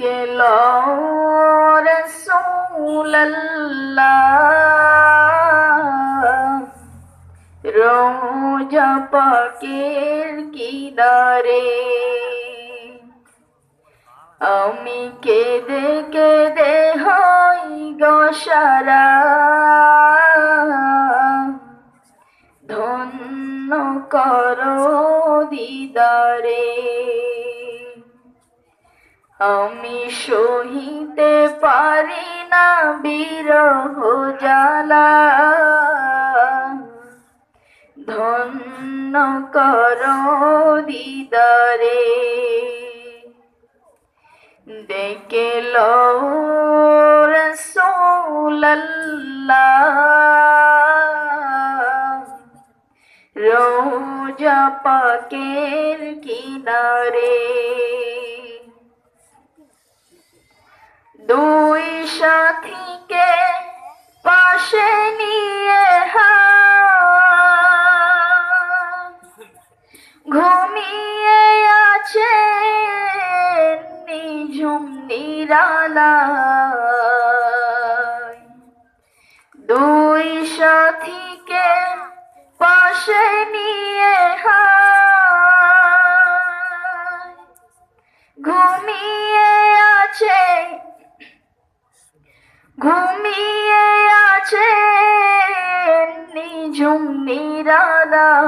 ডেকে রসুল্লাহ রোজা পাকের কিনারে আমি কেঁদে কেঁদে হই গসারা ধন্য করো দিদারে আমি সহিতে পারি না বিরহ জ্বালা। ধন্য করো দিদারে ডেকে রসুল্লাহ রোজা পাকের কিনারে দুই সাথীকে পাশে নিয়ে ঘুমিয়ে আছে নিঝুম নিরালায়। দুই সাথীকে পাশে নিয়ে হায়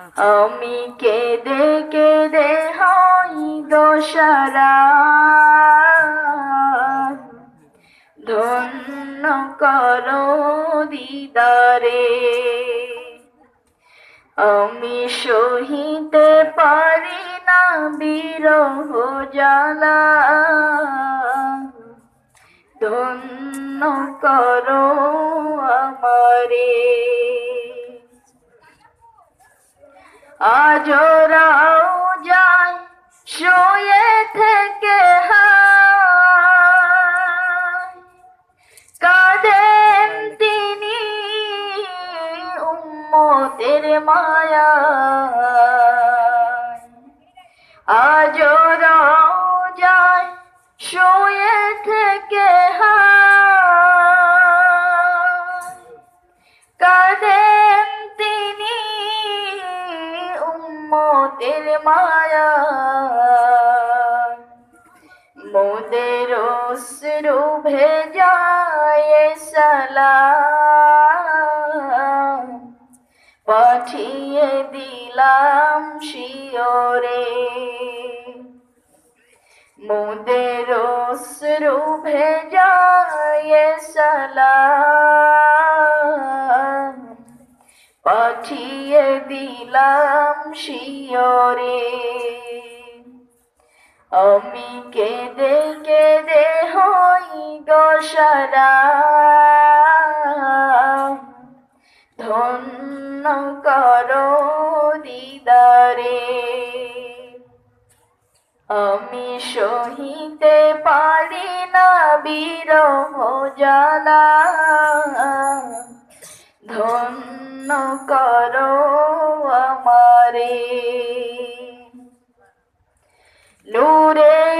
আমি কেঁদে কেঁদে হই দোষরা ধন্য করো দিদারে। আমি সহিতে পারি না বিরহ জ্বালা। ধন্য করো আমারে। আজরাও যায় শুয়ে থেকে কাদেন তিনি উম্মতের মায়া। মায়া। মোদের অশ্রু ভেজায় সালাম। পাঠিয়ে দিলাম শিওরে মোদের অশ্রু ভেজায় সালাম। পাঠিয়ে দিলাম শিওরে আমি কেঁদে কেঁদে হই গসারা ধন্য করো দিদারে। আমি সহিতে পারি না বিরহ জ্বালা। ধন্য করো আমারে। নূরে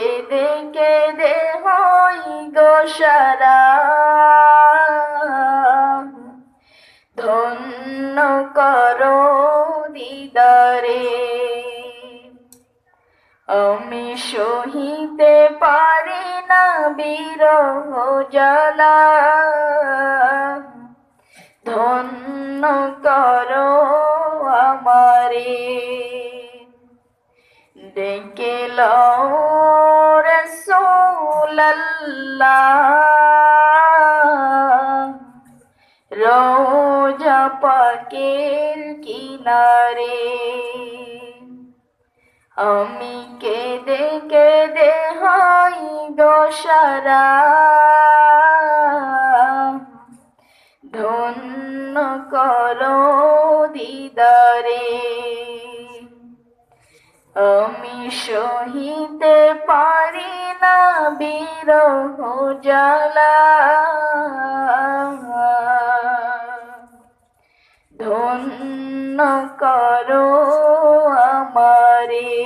কেঁদে কেঁদে হই গো ধন্য করো দিদারে। আমি সহিতে পারি না বিরহ জ্বালা। ধন্য করো আমারে। ডেকে রসোল্লাহ রোজা পাকের কিনারে, আমি কেঁদে কেঁদে হই গো সারা ধন্য করো দিদারে, আমি সহিতে পারি বিরহ জ্বালা ধন্য করো আমারে।